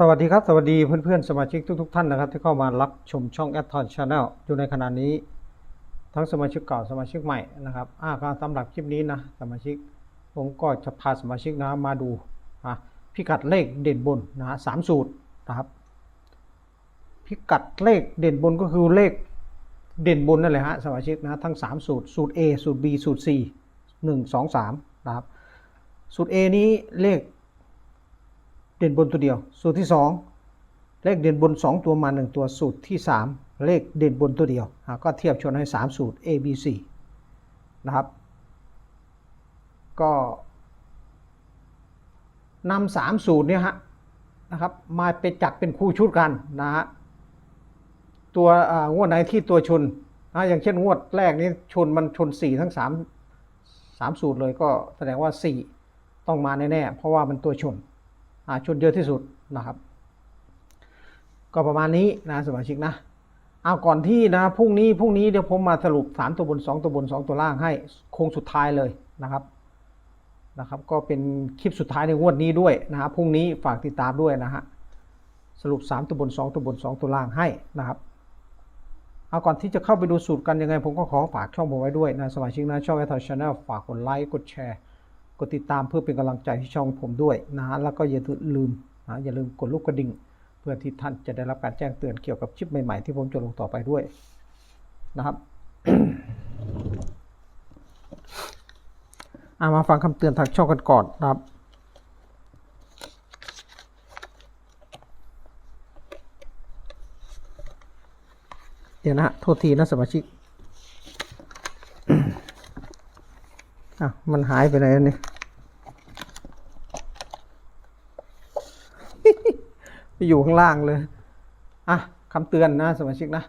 สวัสดีครับ สวัสดีเพื่อนๆ สมาชิกทุกๆ ท่านนะครับ ที่เข้ามารับชมช่อง a d t o n Channel อยู่ในขณะนี้ ทั้งสมาชิกเก่าสมาชิกใหม่นะครับอ่าก็สำหรับคลิปนี้นะสมาชิกผมก็จะพาสมาชิกนะมาดูอะพิกัดเลขเด่นบนนะสามสูตรนะครับ พิกัดเลขเด่นบนก็คือเลขเด่นบนนั่นแหละฮะสมาชิกนะทั้ง 3 สูตรสูตร A สูตร B สูตร C 1 2 3นะครับสูตร A นี้เลข ด่นบนตัวเดียว สูตรที่ 2 เลขเด่นบน 2 ตัวมา 1 ตัวสูตรที่ 3 เลขเด่นบนตัวเดียวอะก็เทียบชนให้ 3 สูตร A B C นะครับ ก็นำสามสูตรเนี่ยฮะนะครับมาเป็นจัดเป็นคู่ชุดกันนะฮะตัวอ่างวดไหนที่ตัวชนนะอย่างเช่นงวดแรกนี้ชนมันชน 4 ทั้ง 3 3 สูตรเลยก็แสดงว่า 4 ต้องมาแน่ๆเพราะว่ามันตัวชน ชนเยอะที่สุดนะครับ ก็ประมาณนี้นะสมาชิกนะเอาก่อนที่นะพรุ่งนี้พรุ่งนี้เดี๋ยวผมมาสรุป 3 ตัวบน 2 ตัวบน 2 ตัวล่างให้โค้งสุดท้ายเลยนะครับนะครับ ก็เป็นคลิปสุดท้ายในงวดนี้ด้วยนะฮะพรุ่งนี้ฝากติดตามด้วยนะฮะสรุป 3 ตัวบน 2 ตัวบน 2 ตัวล่างให้นะครับเอาก่อนที่จะเข้าไปดูสูตรกันยังไง ผมก็ขอฝากช่องผมไว้ด้วยนะสมาชิกนะช่องแอทชาแนลฝากกดไลค์กดแชร์ กดติดตามเพื่อเป็นกำลังใจให้ช่องผมด้วยนะฮะแล้วก็อย่าลืมนะอย่าลืมกดลูกกระดิ่ง เพื่อที่ท่านจะได้รับการแจ้งเตือนเกี่ยวกับคลิปใหม่ๆ ที่ผมจะลงต่อไปด้วยนะครับอามาฟังคำเตือนทางช่องกันก่อนนะครับ เดี๋ยวนะฮะโทษทีนะสมาชิก อะ มันหายไปไหนนี่ไปอยู่ข้างล่างเลย อะคำเตือนนะสมาชิกนะ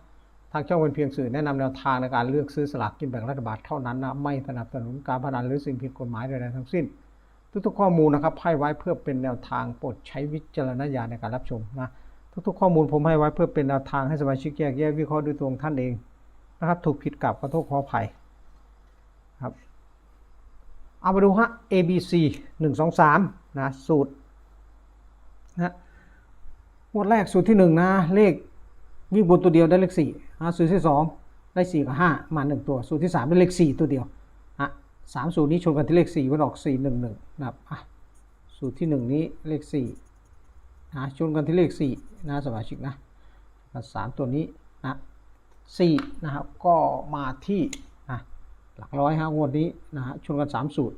ทางช่องเป็นเพียงสื่อแนะนำแนวทางในการเลือกซื้อสลากกินแบ่งรัฐบาลเท่านั้นนะ ไม่สนับสนุนการพนันหรือสิ่งผิดกฎหมายใดๆทั้งสิ้น ทุกๆข้อมูลนะครับให้ไว้เพื่อเป็นแนวทางโปรดใช้วิจารณญาณในการรับชมนะทุกๆข้อมูลผมให้ไว้เพื่อเป็นแนวทางให้สมาชิกแยกแยะวิเคราะห์ด้วยตัวของท่านเองนะครับ ถูกผิดกับขอโทษขออภัยครับ เอามาดูฮะ A B C หนึ่งสองสามนะสูตรนะงวดแรกสูตรที่หนึ่งนะ เลขวิ่งบนตัวเดียวได้เลขสี่นะสูตรที่สองได้สี่กับห้ามาหนึ่งตัว สูตรที่สามได้เลขสี่ตัวเดียวอะสามสูตรนี้ชนกันที่เลขสี่มันออกสี่หนึ่งหนึ่งนะครับอะสูตรที่หนึ่งนี้เลขสี่นะชนกันที่เลขสี่นะสมาชิกนะสามตัวนี้นะสี่นะครับก็มาที่ หลักร้อยฮะงวดนี้นะฮะชนกันสามสูตร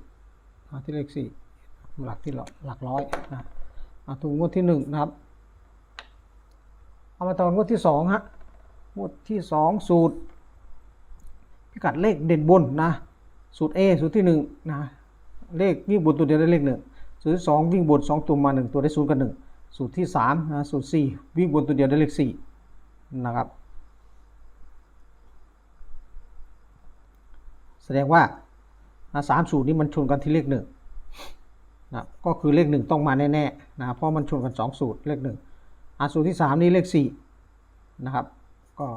นะที่เลขสี่หลักที่หลักร้อยนะมาถึงงวดที่หนึ่งนะครับ เอามาตอนงวดที่สองฮะงวดที่สองสูตร พิกัดเลขเด่นบนนะสูตร A สูตรที่หนึ่งนะเลขวิ่งบนตัวเดียวได้เลขหนึ่งสูตรที่สองวิ่งบนสองตัวมาหนึ่งตัวได้ศูนย์กับหนึ่งสูตรที่สามนะสูตรสี่วิ่งบนตัวเดียวได้เลขสี่นะครับ แสดงว่าสามสูตรนี้มันชนกันที่เลขหนึ่งนะก็คือเลขหนึ่งต้องมาแน่ๆนะเพราะมันชนกันสองสูตรเลขหนึ่งอาสูตรที่สามนี่เลขสี่นะครับ ก็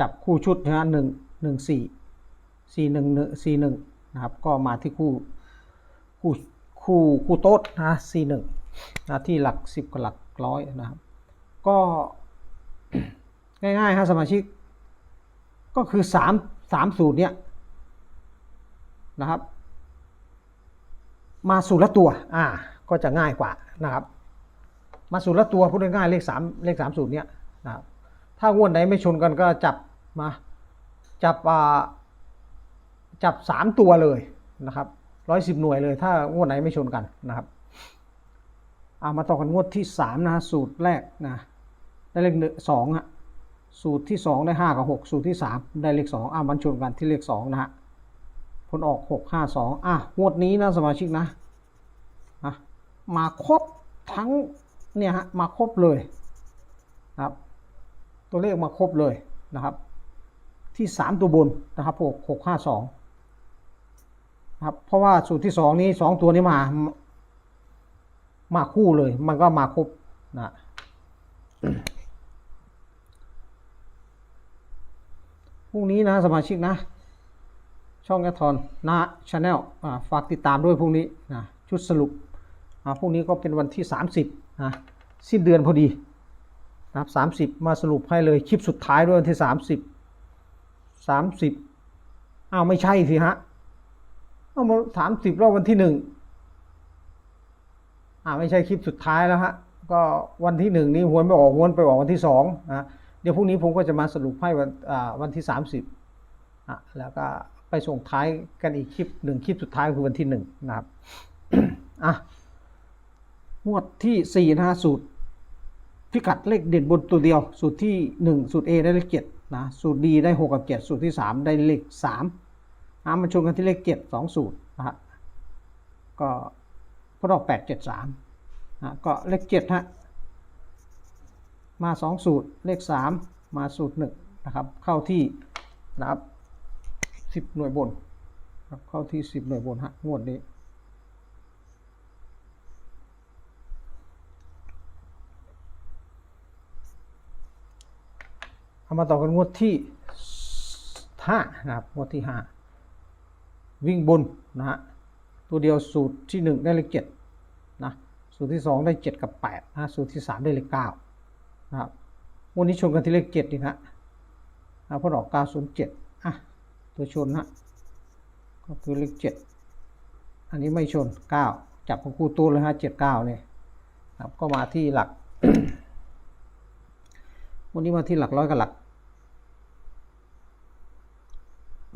จับคู่ชุดนะฮะหนึ่งหนึ่งสี่สี่หนึ่งสี่หนึ่งนะครับ ก็มาที่คู่คู่คู่คู่โต๊ดนะสี่หนึ่งนะที่หลักสิบกับหลักร้อยนะครับ ก็ง่ายๆฮะสมาชิก ก็คือสามสามสูตรเนี้ย นะครับ มาสูตรละตัวอ่าก็จะง่ายกว่านะครับ มาสูตรละตัวพูดง่ายเลขสามเลขสามสูตรเนี้ยนะครับถ้างวดไหนไม่ชนกันก็จับมาจับอ่าจับสามตัวเลยนะครับร้อยสิบหน่วยเลย ถ้างวดไหนไม่ชนกันนะครับเอามาต่อกันงวดที่สามนะฮะสูตรแรกนะได้เลขหนึ่งสองฮะสูตรที่สองได้ห้ากับหกสูตรที่สามได้เลขสองอ่ามันชนกันที่เลขสองนะฮะ ลออกหกห้าสองอะงวดนี้นะสมาชิกนะนะมาครบทั้งเนี่ยฮะมาครบเลยนะครับ ตัวเลขมาครบเลยนะครับ ที่สามตัวบนนะครับหกหกห้าสองนะครับเพราะว่าสูตรที่สองนี้สองตัวนี้มา มาคู่เลย มันก็มาครบนะพรุ่งนี้นะสมาชิกนะ ช่องแอทอนนะชาแนลฝากติดตามด้วยพรุ่งนี้นะชุดสรุปพรุ่งนี้ก็เป็นวันที่ 30นะสิ้นเดือนพอดีนะครับสามสิบมาสรุปให้เลยคลิปสุดท้ายด้วยวันที่สามสิบสามสิบอ้าวไม่ใช่สิฮะเอามาสามสิบรอบวันที่หนึ่งอ่าไม่ใช่คลิปสุดท้ายแล้วฮะก็วันที่หนึ่งนี้หวนไปออกหวนไปออกวันที่สองนะเดี๋ยวพรุ่งนี้ผมก็จะมาสรุปให้วันอ่าวันที่สามสิบอะแล้วก็ ไปส่งท้ายกันอีกคลิปหนึ่งคลิปสุดท้ายคือวันที่หนึ่งนะครับอะงวดที่สี่นะฮะสูตรพิกัดเลขเด่นบนตัวเดียว สูตรที่หนึ่งสูตร A ได้เลขเจ็ดนะสูตร D ได้หกกับเจ็ดสูตรที่สามได้เลขสามนะมันชนกันที่เลขเจ็ดสองสูตรนะฮะก็พอดอกแปดเจ็ดสามนะก็เลขเจ็ดฮะมาสองสูตรเลขสามมาสูตรหนึ่งนะครับ เข้าที่นะครับ สิบหน่วยบนครับเข้าที่สิบหน่วยบนฮะงวดนี้ เอามาต่อกันงวดที่ห้านะครับงวดที่ห้าวิ่งบนนะฮะตัวเดียวสูตรที่หนึ่งได้เลขเจ็ดนะสูตรที่สองได้เจ็ดกับแปดนะสูตรที่สามได้เลขเก้านะครับวันนี้ชนกันที่เลขเจ็ดนี่ฮะนะพอดอกเก้าศูนย์เจ็ด ตัวชนฮะก็คือเลขเจ็ดอันนี้ไม่ชนเก้าจับของคู่ตัวเลยฮะเจ็ดเก้าเนี่ยครับก็มาที่หลัก วันนี้มาที่หลักร้อยกับหลัก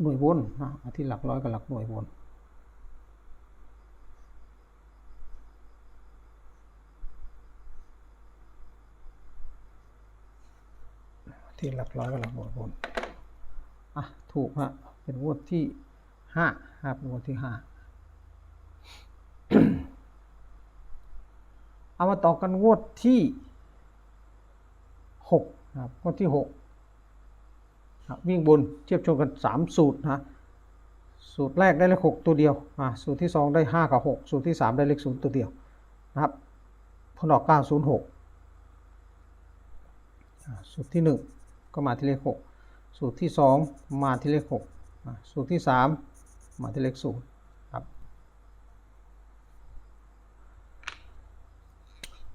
หน่วยวนนะมาที่หลักร้อยกับหลักหน่วยวนที่หลักร้อยกับหลักหน่วยวนอะถูกฮะ เป็นงวดที่ห้าครับงวดที่ห้าเอามาต่อกันงวดที่หกครับข้อที่หกวิ่งบนเทียบชนกันสามสูตรนะสูตรแรกได้เลขหกตัวเดียวสูตรที่สองได้ห้ากับหกสูตรที่สามได้เลขศูนย์ตัวเดียวนะครับผลออกเก้าศูนย์หกสูตรที่หนึ่งก็มาที่เลขหกสูตรที่สองมาที่เลขหก สูตรที่สามมาที่เลขศูนย์ครับ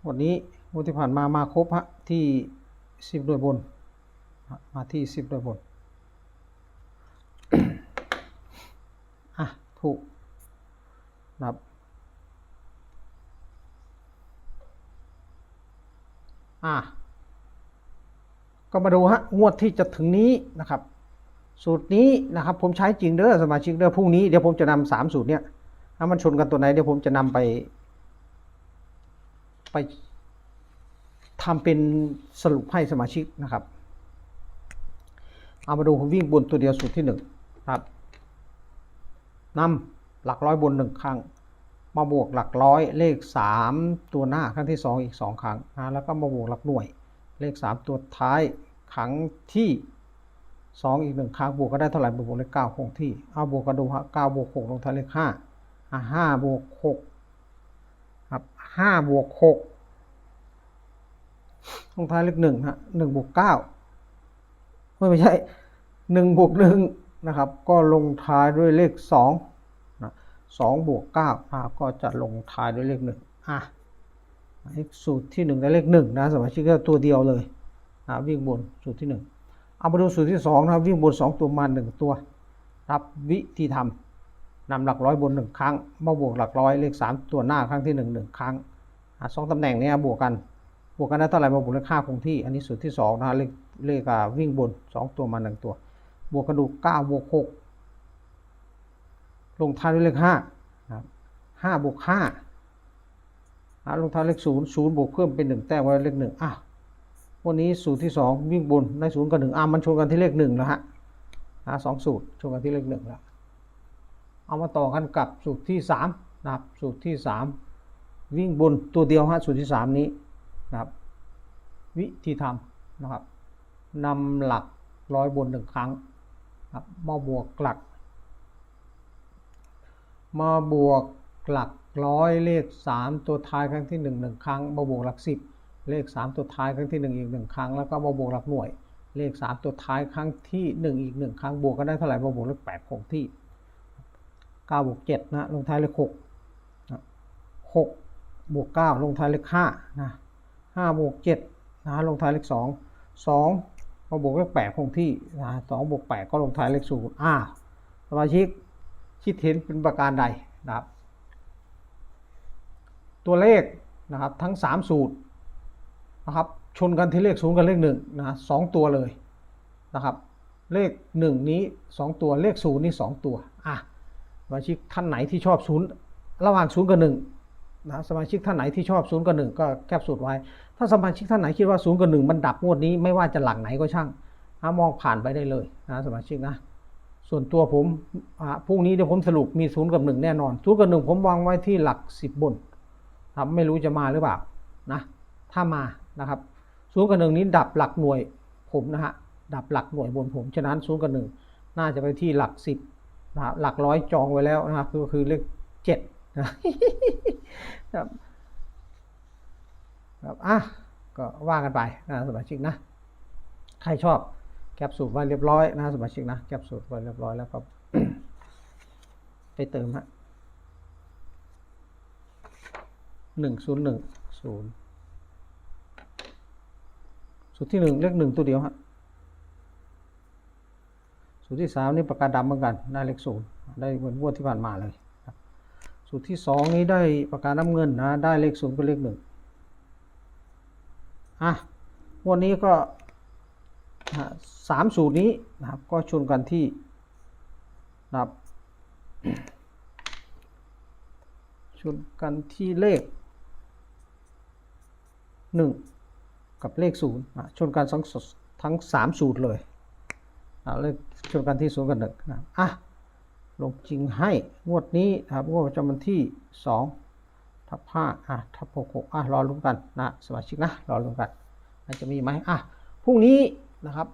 วันนี้วันที่ผ่านมามาครบฮะที่สิบโดวยบน มาที่สิบโดวยบน อะ ถูกนะครับอะก็มาดูฮะงวดที่จะถึงนี้นะครับ สูตรนี้นะครับ ผมใช้จริงเด้อสมาชิกเด้อพรุ่งนี้เดี๋ยวผมจะนำสามสูตรเนี้ยถ้ามันชนกันตัวไหนเดี๋ยวผมจะนำไป ไปทำเป็นสรุปให้สมาชิกนะครับ เอามาดูผมวิ่งบนตัวเดียวสูตรที่หนึ่งครับนำหลักร้อยบนหนึ่งครั้ง มาบวกหลักร้อยเลขสามตัวหน้าครั้งที่สองอีกสองครั้งนะแล้วก็มาบวกหลักหน่วยเลขสามตัวท้ายครั้งที่ สองอีกหนึ่งครั้งบวกก็ได้เท่าไหร่บวกเลขเก้าคงที่ เอาบวกกันดูฮะเก้าบวกหกลงท้ายเลขห้าอะห้าบวกหกครับห้าบวกหกลงท้ายเลขหนึ่งฮะหนึ่งบวกเก้าไม่ไม่ใช่หนึ่งบวกหนึ่งนะครับ ก็ลงท้ายด้วยเลขสองนะสองบวกเก้าอ่าก็จะลงท้ายด้วยเลขหนึ่งอะสูตรที่หนึ่งได้เลขหนึ่งนะสมาชิกก็ตัวเดียวเลยอ่าวิ่งบนสูตรที่หนึ่ง เอามาดูสูตรที่สองนะครับวิ่งบนสองตัวมาหนึ่งตัว รับวิธีทำนำหลักร้อยบนหนึ่งครั้งมาบวกหลักร้อยเลขสามตัวหน้าครั้งที่หนึ่งหนึ่งครั้งสองตำแหน่งเนี้ยบวกกันบวกกันได้เท่าไหร่มาบวกเลขค่าคงที่ อันนี้สูตรที่สองนะเลขเลขวิ่งบนสองตัวมาหนึ่งตัว บวกกระดูกเก้าบวกหกลงท้ายด้วยเลขห้าครับห้าบวกห้าอะลงท้ายเลขศูนย์ศูนย์บวกเพิ่มเป็นหนึ่งแต้มไว้เลขหนึ่งอะ วันนี้สูตรที่สองวิ่งบนได้ศูนย์กับหนึ่งอะมันชนกันที่เลขหนึ่งแล้วฮะอะสองสูตรชนกันที่เลขหนึ่งแล้ว เอามาต่อกันกับสูตรที่สามนะครับสูตรที่สามวิ่งบนตัวเดียวฮะสูตรที่สามนี้นะครับ วิธีทำนะครับนำหลักร้อยบนหนึ่งครั้งครับมาบวกหลัก มาบวกหลักร้อยเลขสามตัวท้ายครั้งที่หนึ่งหนึ่งครั้งมาบวกหลักสิบ เลขสามตัวท้ายครั้งที่หนึ่งอีกหนึ่งครั้ง แล้วก็มาบวกหลักหน่วย เลขสามตัวท้ายครั้งที่หนึ่งอีกหนึ่งครั้งบวกกันได้เท่าไหร่มาบวกเลขแปดคงที่เก้าบวกเจ็ดนะลงท้ายเลขหกหกบวกเก้าลงท้ายเลขห้านะห้าบวกเจ็ดนะลงท้ายเลขสองสองมาบวกเลขแปดคงที่นะสองบวกแปดก็ลงท้ายเลขศูนย์อ่าสมาชิกคิดเห็นเป็นประการใดนะครับ ตัวเลขนะครับทั้งสามสูตร นะครับชนกันที่เลขศูนย์กับเลขหนึ่งนะสองตัวเลยนะครับ เลขหนึ่งนี้สองตัวเลขศูนย์นี่สองตัวอะสมาชิกท่านไหนที่ชอบศูนย์ระหว่างศูนย์กับหนึ่งนะสมาชิกท่านไหนที่ชอบศูนย์กับหนึ่งก็แคปสูตรไว้ ถ้าสมาชิกท่านไหนคิดว่าศูนย์กับหนึ่งมันดับงวดนี้ไม่ว่าจะหลังไหนก็ช่างมองผ่านไปได้เลยนะสมาชิกนะส่วนตัวผมพรุ่งนี้เดี๋ยวผมสรุปมีศูนย์กับหนึ่งแน่นอนศูนย์กับหนึ่งผมวางไว้ที่หลักสิบบนครับไม่รู้จะมาหรือเปล่านะถ้ามา นะครับศูนย์กับหนึ่งนี้ดับหลักหน่วยผมนะฮะดับหลักหน่วยบนผมฉะนั้นศูนย์กับหนึ่งน่าจะไปที่หลักสิบนะหลักร้อยจองไว้แล้วนะครับก็คือเลขเจ็ดนะครับครับอะก็ว่ากันไปนะสมาชิกนะ ใครชอบแคปสูตรไว้เรียบร้อยนะสมาชิกนะแคปสูตรไว้เรียบร้อยแล้วก็ไปเติมฮะหนึ่งศูนย์หนึ่งศูนย์ สูตรที่หนึ่งเลขหนึ่งตัวเดียวฮะสูตรที่สามนี่ปากกาดำเหมือนกันได้เลขศูนย์ได้เหมือนงวดที่ผ่านมาเลยสูตรที่สองนี้ได้ปากกาน้ำเงินนะได้เลขศูนย์กับเลขหนึ่งอะวันนี้ก็สามสูตรนี้นะครับก็ชนกันที่นะครับชนกันที่เลขหนึ่ง กับเลขศูนย์ชนกันทั้งสทั้งสามสูตรเลยเลขชนกันที่ศูนย์กับหนึ่งนะอะลงจริงให้งวดนี้นะครับงวดประจำวันที่สองทับห้าอะทับหกหกอะรอลุ้นกันนะสมาชิกนะรอลุ้นกันอาจจะมีไหมอะพรุ่งนี้นะครับ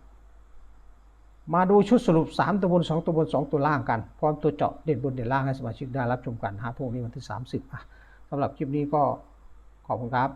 มาดูชุดสรุป 3 ตัวบน 2 ตัวบน 2 ตัวล่างกัน พร้อมตัวเจาะเด่นบนเด่นล่างให้สมาชิกได้รับชมกันฮะพรุ่งนี้วันที่ 30อะสำหรับคลิปนี้ก็ขอบคุณครับ